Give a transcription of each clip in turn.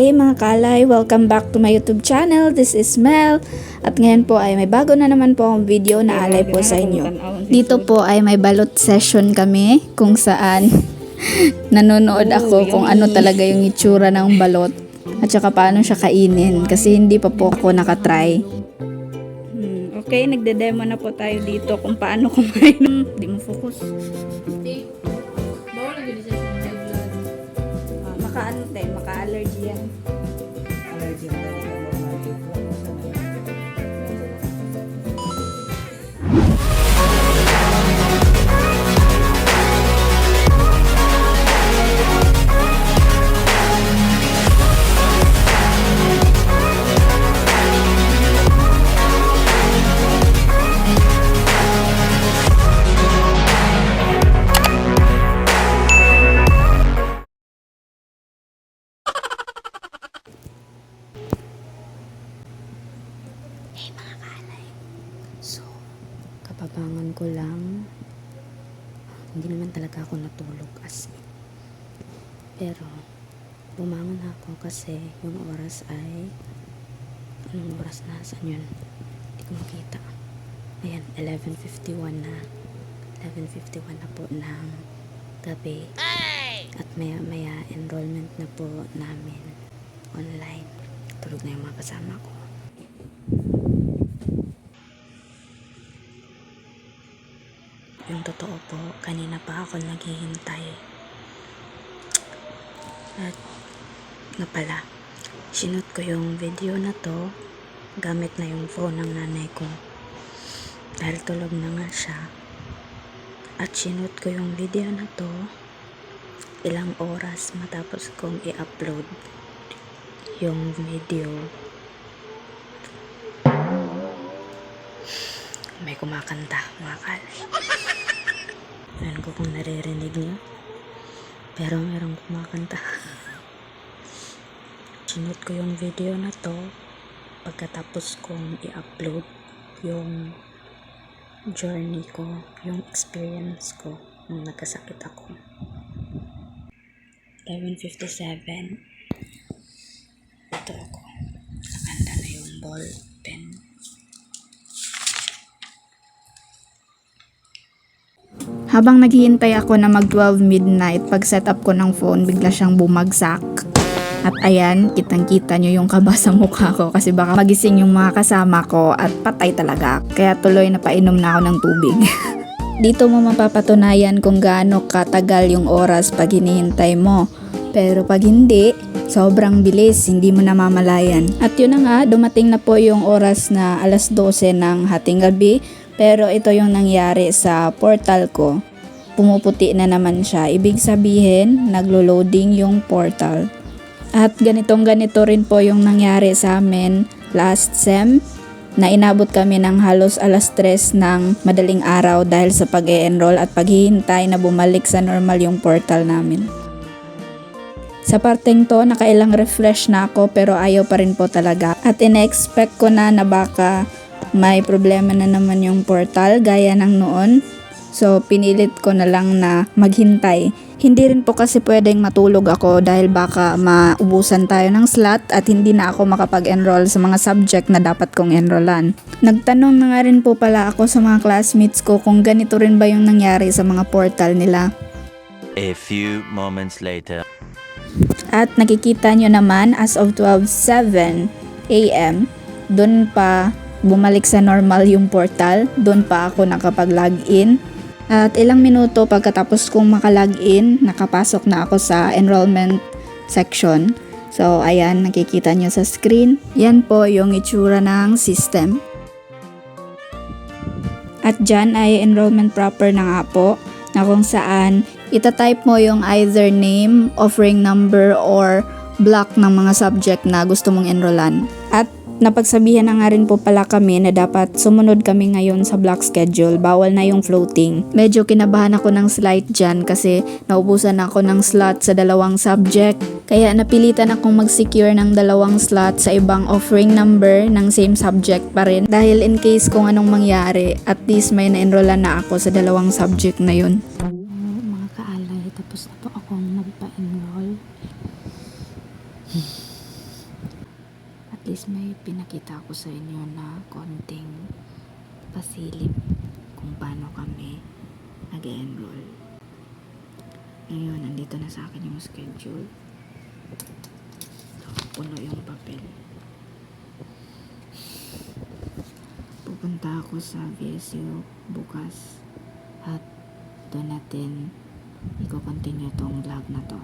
Hey mga kalay, welcome back to my YouTube channel. This is Mel. At ngayon po ay may bago na naman po akong video na alay po sa inyo. Dito po ay may balot session kami kung saan nanonood ako kung ano talaga yung itsura ng balot at saka paano siya kainin kasi hindi pa po ako nakatry. Hmm, okay, nagde-demo na po tayo dito kung paano kumain. Hindi mo focus. Maka-allergy yan. Kapabangan ko lang. Hindi naman talaga ako natulog as in. Pero, bumangon ako kasi yung oras ay anong oras na? Saan yun? Hindi ko makita. Ayan, 11.51 na. 11.51 na po ng gabi. At maya maya enrollment na po namin online. Tulog na yung mga kasama ko. Yung totoo po, kanina pa ako naghihintay. At nga pala, sinot ko yung video na to gamit na yung phone ng nanay ko. Dahil tulog na nga siya. At sinot ko yung video na to ilang oras matapos kong i-upload yung video. May kumakanta, mga kalay. Alam ko kung naririnig niyo. Pero merong kumakanta. Sinut ko yung video na to pagkatapos kong i-upload yung journey ko, yung experience ko nung nagkasakit ako. 11.57 Ito ako. Nakanda na yung ball Habang naghihintay ako na mag 12 midnight, pag setup ko ng phone, bigla siyang bumagsak. At ayan, kitang kita nyo yung kaba sa mukha ko kasi baka magising yung mga kasama ko at patay talaga. Kaya tuloy na painom na ako ng tubig. Dito mo mapapatunayan kung gaano katagal yung oras pag hinihintay mo. Pero pag hindi, sobrang bilis, hindi mo namamalayan. At yun na nga, dumating na po yung oras na alas 12 ng hating gabi. Pero ito yung nangyari sa portal ko. Pumuputi na naman siya. Ibig sabihin, naglo-loading yung portal. At ganitong ganito rin po yung nangyari sa amin last sem na inabot kami ng halos alas 3 ng madaling araw dahil sa pag enroll at paghihintay na bumalik sa normal yung portal namin. Sa parteng to, nakailang refresh na ako pero ayaw pa rin po talaga. At ina-expect ko na na baka may problema na naman yung portal gaya ng noon. So, pinilit ko na lang na maghintay. Hindi rin po kasi pwedeng matulog ako dahil baka maubusan tayo ng slot at hindi na ako makapag-enroll sa mga subject na dapat kong enrollan. Nagtanong na nga rin po pala ako sa mga classmates ko kung ganito rin ba yung nangyari sa mga portal nila. A few moments later. At nakikita nyo naman as of 12.07 a.m. Doon pa bumalik sa normal yung portal. Doon pa ako nakapag-login. At ilang minuto pagkatapos kong makalogin, nakapasok na ako sa enrollment section. So, ayan, nakikita nyo sa screen. Yan po yung itsura ng system. At dyan ay enrollment proper na nga po na kung saan itatype mo yung either name, offering number, or block ng mga subject na gusto mong enrollan. Napagsabihan na nga rin po pala kami na dapat sumunod kami ngayon sa block schedule. Bawal na yung floating. Medyo kinabahan ako ng slight dyan kasi naubusan ako ng slot sa dalawang subject. Kaya napilitan akong mag-secure ng dalawang slot sa ibang offering number ng same subject pa rin. Dahil in case kung anong mangyari, at least may na-enrollan na ako sa dalawang subject na yun. mga kaalay, tapos na po akong nagpa-enroll. Guys, may pinakita ko sa inyo na konting pasilip kung paano kami nag-enroll. Ngayon, nandito na sa akin yung schedule. So, puno yung papel. Pupunta ako sa VSU bukas at doon natin i-continue tong vlog na to.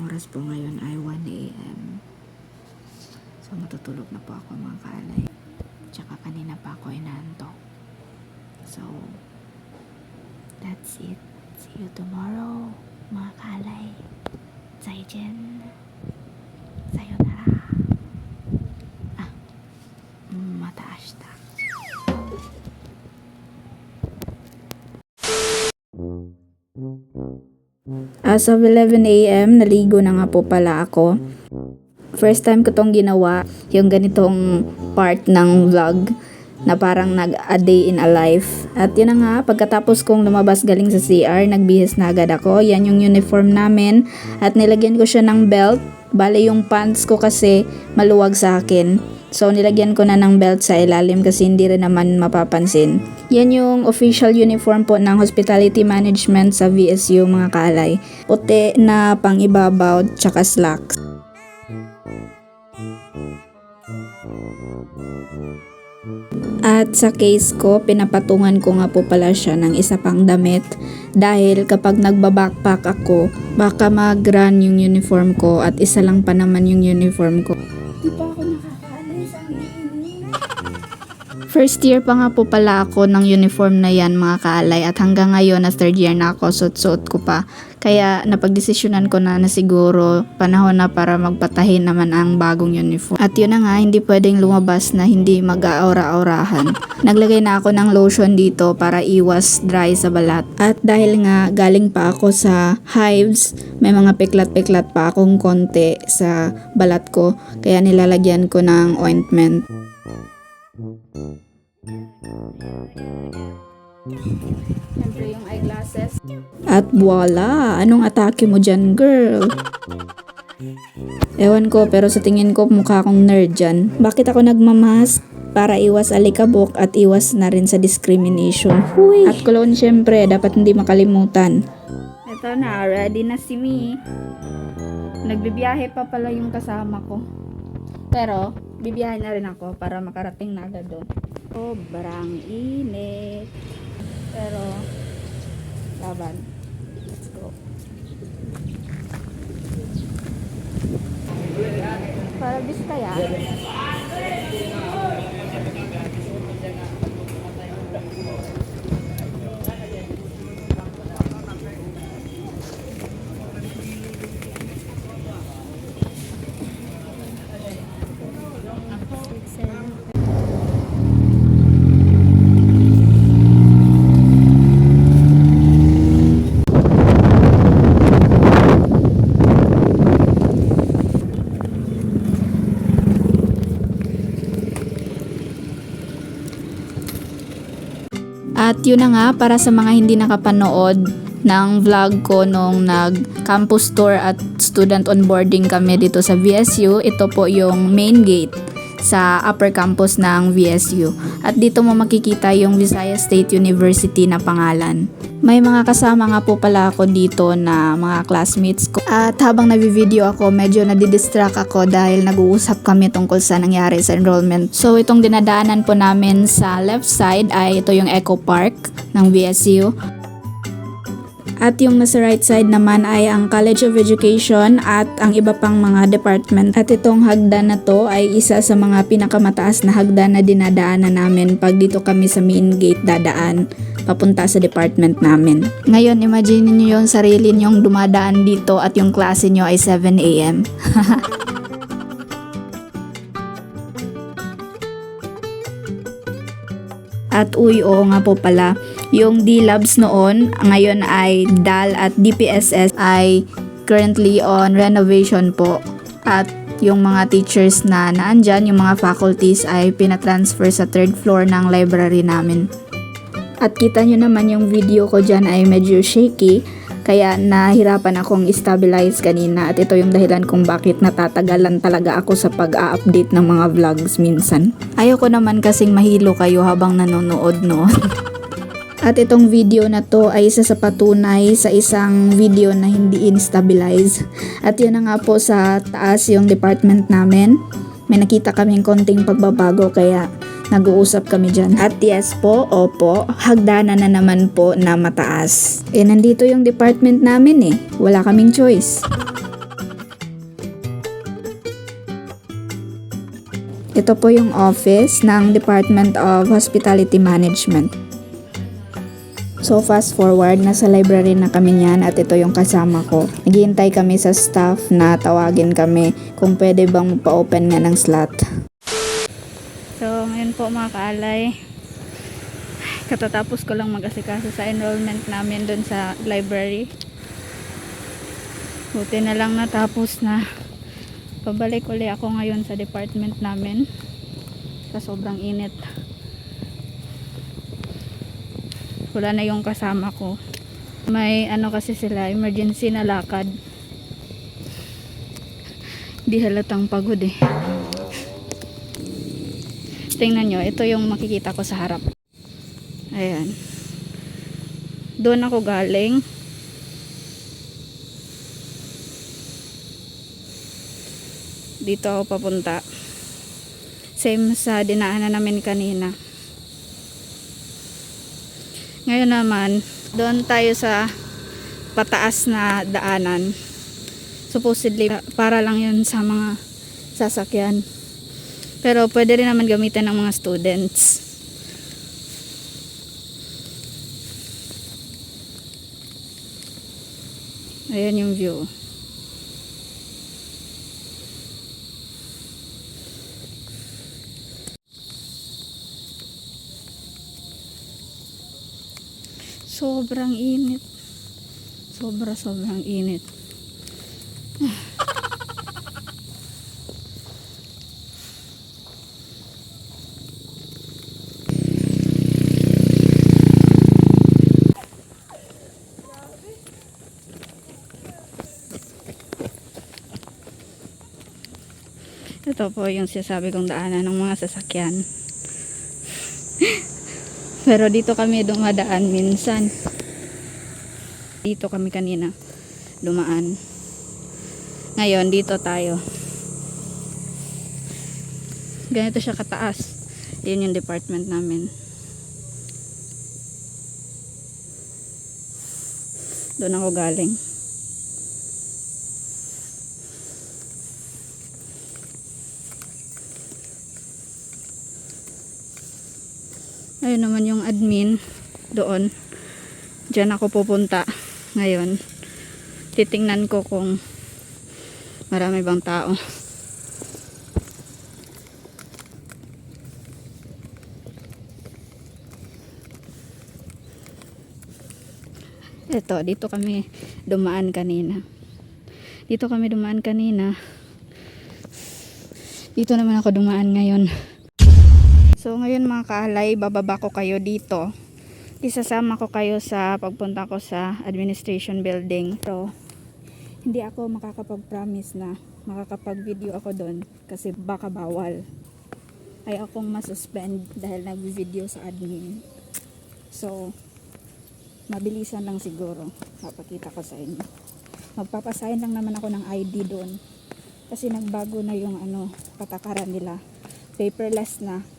Oras po ngayon ay 1 a.m. Matutulog na po ako mga kaalay. Tsaka kanina pa ako inaantok. So, that's it. See you tomorrow, mga kaalay. Zaijian. Sayonara. Ah, mataas ta. As of 11 a.m., naligo na nga po pala ako. First time ko tong ginawa, yung ganitong part ng vlog na parang nag a day in a life. At yun na nga, pagkatapos kong lumabas galing sa CR, nagbihis na agad ako. Yan yung uniform namin. At nilagyan ko siya ng belt. Bale yung pants ko kasi maluwag sa akin. So nilagyan ko na ng belt sa ilalim kasi hindi rin naman mapapansin. Yan yung official uniform po ng Hospitality Management sa VSU mga kaalay. Puti na pang ibabaw tsaka slacks. At sa case ko, pinapatungan ko nga po pala siya ng isa pang damit dahil kapag nagbabackpack ako, baka mag-run yung uniform ko at isa lang pa naman yung uniform ko. Di pa ako nakakaalis ang First year pa nga po pala ako ng uniform na yan mga kaalay at hanggang ngayon na third year na ako suot-suot ko pa. Kaya napagdesisyonan ko na na siguro panahon na para magpatahin naman ang bagong uniform. At yun na nga, hindi pwedeng lumabas na hindi mag-aura-aurahan. Naglagay na ako ng lotion dito para iwas dry sa balat. At dahil nga galing pa ako sa hives, may mga piklat-piklat pa akong konti sa balat ko. Kaya nilalagyan ko ng ointment. Siyempre yung eyeglasses. At voila! Anong atake mo dyan, girl? Ewan ko, pero sa tingin ko mukha akong nerd dyan. Bakit ako nagmamask? Para iwas alikabok at iwas na rin sa discrimination. Huy! At cologne syempre, dapat hindi makalimutan. Ito na, ready na si me. Nagbibiyahe pa pala yung kasama ko. Pero, bibiyahe na rin ako para makarating na agad doon. Sobrang init. Pero, laban. Let's go. Para Biskaya. At yun na nga, para sa mga hindi nakapanood ng vlog ko nung nag-campus tour at student onboarding kami dito sa VSU, ito po yung main gate sa upper campus ng VSU. At dito mo makikita yung Visayas State University na pangalan. May mga kasama nga po pala ako dito na mga classmates ko. At habang nagvi-video ako, medyo nadidistract ako dahil nag-uusap kami tungkol sa nangyari sa enrollment. So itong dinadaanan po namin sa left side ay ito yung Eco Park ng VSU. At yung nasa right side naman ay ang College of Education at ang iba pang mga department. At itong hagdan na to ay isa sa mga pinakamataas na hagdan na dinadaanan namin pag dito kami sa main gate dadaan papunta sa department namin. Ngayon, imagine niyo yung sarili niyong dumadaan dito at yung klase niyo ay 7 a.m. At uy, oo nga po pala, yung D-Labs noon, ngayon ay DAL at DPSS ay currently on renovation po. At yung mga teachers na naandyan, yung mga faculties ay pinatransfer sa third floor ng library namin. At kita nyo naman yung video ko dyan ay medyo shaky Kaya nahirapan akong stabilize kanina at ito yung dahilan kung bakit natatagalan talaga ako sa pag-a-update ng mga vlogs minsan. Ayoko naman kasing mahilo kayo habang nanonood no. At itong video na to ay isa sa patunay sa isang video na hindi instabilize. At yun na nga po sa taas yung department namin. May nakita kaming konting pagbabago kaya nag-uusap kami dyan. At yes po, opo, hagdanan na naman po na mataas. Eh nandito yung department namin eh. Wala kaming choice. Ito po yung office ng Department of Hospitality Management. So fast forward, nasa library na kami niyan at ito yung kasama ko. Naghihintay kami sa staff na tawagin kami kung pwede bang pa-open nga ng slot. So ngayon po mga kaalay, katatapos ko lang mag-asikaso sa enrollment namin dun sa library. Buti na lang natapos na. Pabalik uli ako ngayon sa department namin sa sobrang init. Wala na yung kasama ko. May ano kasi sila emergency na lakad. Di halatang pagod eh. Tingnan nyo ito yung makikita ko sa harap. Ayan. Doon ako galing. Dito ako papunta. Same sa dinaanan namin kanina ngayon naman, doon tayo sa pataas na daanan. Supposedly, para lang yun sa mga sasakyan. Pero pwede rin naman gamitin ng mga students. Ayan yung view. Sobrang init. Sobra sobrang init. Ito po yung sinasabi kong daanan ng mga sasakyan. Pero dito kami dumadaan minsan. Dito kami kanina dumaan. Ngayon, dito tayo. Ganito siya kataas. Yun yung department namin. Doon ako galing. Ayun naman yung admin doon. Diyan ako pupunta ngayon. Titingnan ko kung marami bang tao. Ito, dito kami dumaan kanina. Dito kami dumaan kanina. Dito naman ako dumaan ngayon. So ngayon mga kaalay, bababa ko kayo dito. Isasama ko kayo sa pagpunta ko sa administration building. So hindi ako makakapag-promise na makakapag-video ako doon kasi baka bawal. Ay akong masuspend dahil nag-video sa admin. So mabilisan lang siguro. Papakita ko sa inyo. Magpapasign lang naman ako ng ID doon. Kasi nagbago na yung ano, patakaran nila. Paperless na.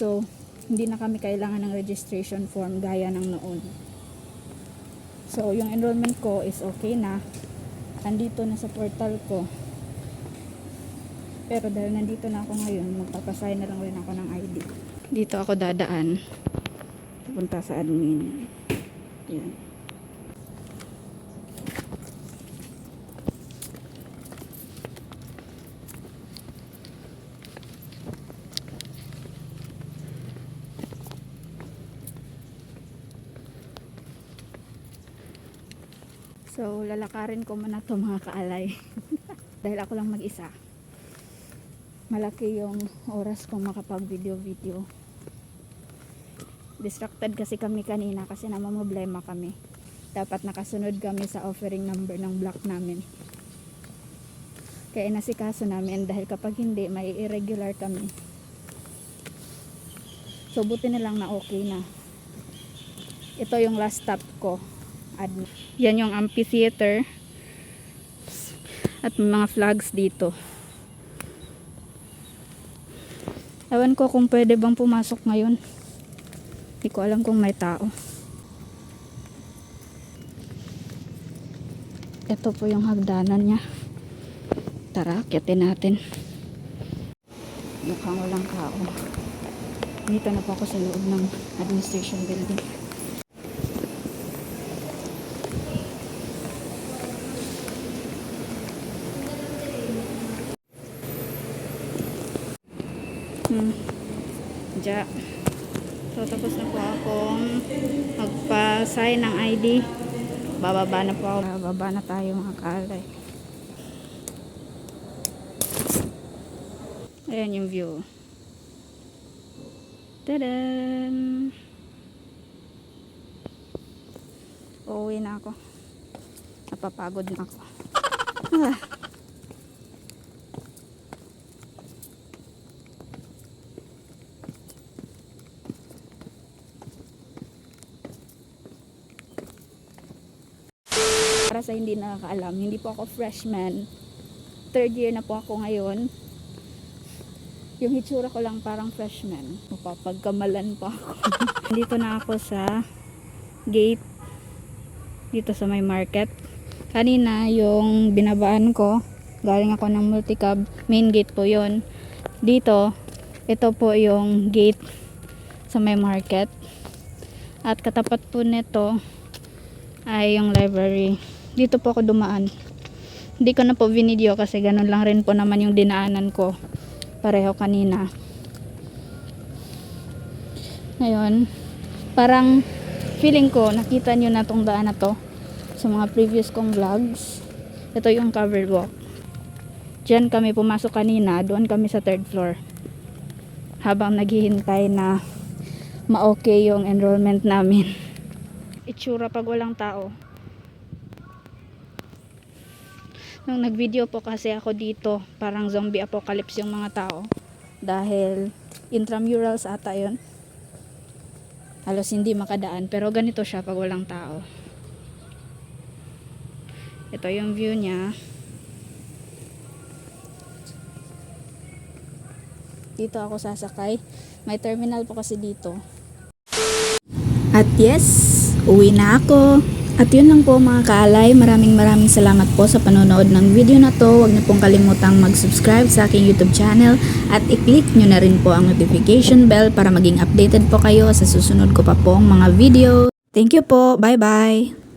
So, hindi na kami kailangan ng registration form gaya ng noon. So, yung enrollment ko is okay na. Andito na sa portal ko. Pero dahil nandito na ako ngayon, magpapasign na lang rin ako ng ID. Dito ako dadaan. Pupunta sa admin. Yan. So, lalakarin ko muna to mga kaalay. Dahil ako lang mag-isa. Malaki yung oras kong makapag-video-video. Distracted kasi kami kanina kasi namamblema kami. dapat nakasunod kami sa offering number ng block namin. Kaya inasikaso namin dahil kapag hindi, may irregular kami. So, buti na lang na okay na. Ito yung last stop ko. Ad- Yan yung amphitheater. At mga flags dito. Ewan ko kung pwede bang pumasok ngayon. Hindi ko alam kung may tao. Ito po yung hagdanan niya. Tara, akyatin natin. Mukhang walang kao. Dito na po ako sa loob ng administration building. Hmm. Diya. So, tapos na po akong magpa-sign ng ID. Bababa na po ako. Bababa na tayo mga kalay. Ayan yung view. Tadam! Uuwi na ako. Napapagod na ako. Ah. sa hindi nakakaalam, hindi po ako freshman. Third year na po ako ngayon. Yung hitsura ko lang parang freshman. Mapapagkamalan pa ako. Dito na ako sa gate. Dito sa may market. Kanina yung binabaan ko, galing ako ng multicab. Main gate po yon Dito, ito po yung gate sa may market. At katapat po nito ay yung library. Dito po ako dumaan. Hindi ko na po video kasi ganun lang rin po naman yung dinaanan ko. Pareho kanina. Ngayon, parang feeling ko nakita nyo na tong daan na to sa mga previous kong vlogs. Ito yung covered walk. Diyan kami pumasok kanina, doon kami sa third floor. Habang naghihintay na ma-okay yung enrollment namin. Itsura pag walang tao. Nung nag-video po kasi ako dito, parang zombie apocalypse yung mga tao. Dahil intramurals ata yun. Halos hindi makadaan. Pero ganito siya pag walang tao. Ito yung view niya. Dito ako sasakay. May terminal po kasi dito. At yes, uwi na ako. At yun lang po mga kaalay, maraming maraming salamat po sa panonood ng video na to. Huwag niyo pong kalimutang mag-subscribe sa aking YouTube channel at i-click nyo na rin po ang notification bell para maging updated po kayo sa susunod ko pa pong mga video. Thank you po. Bye-bye.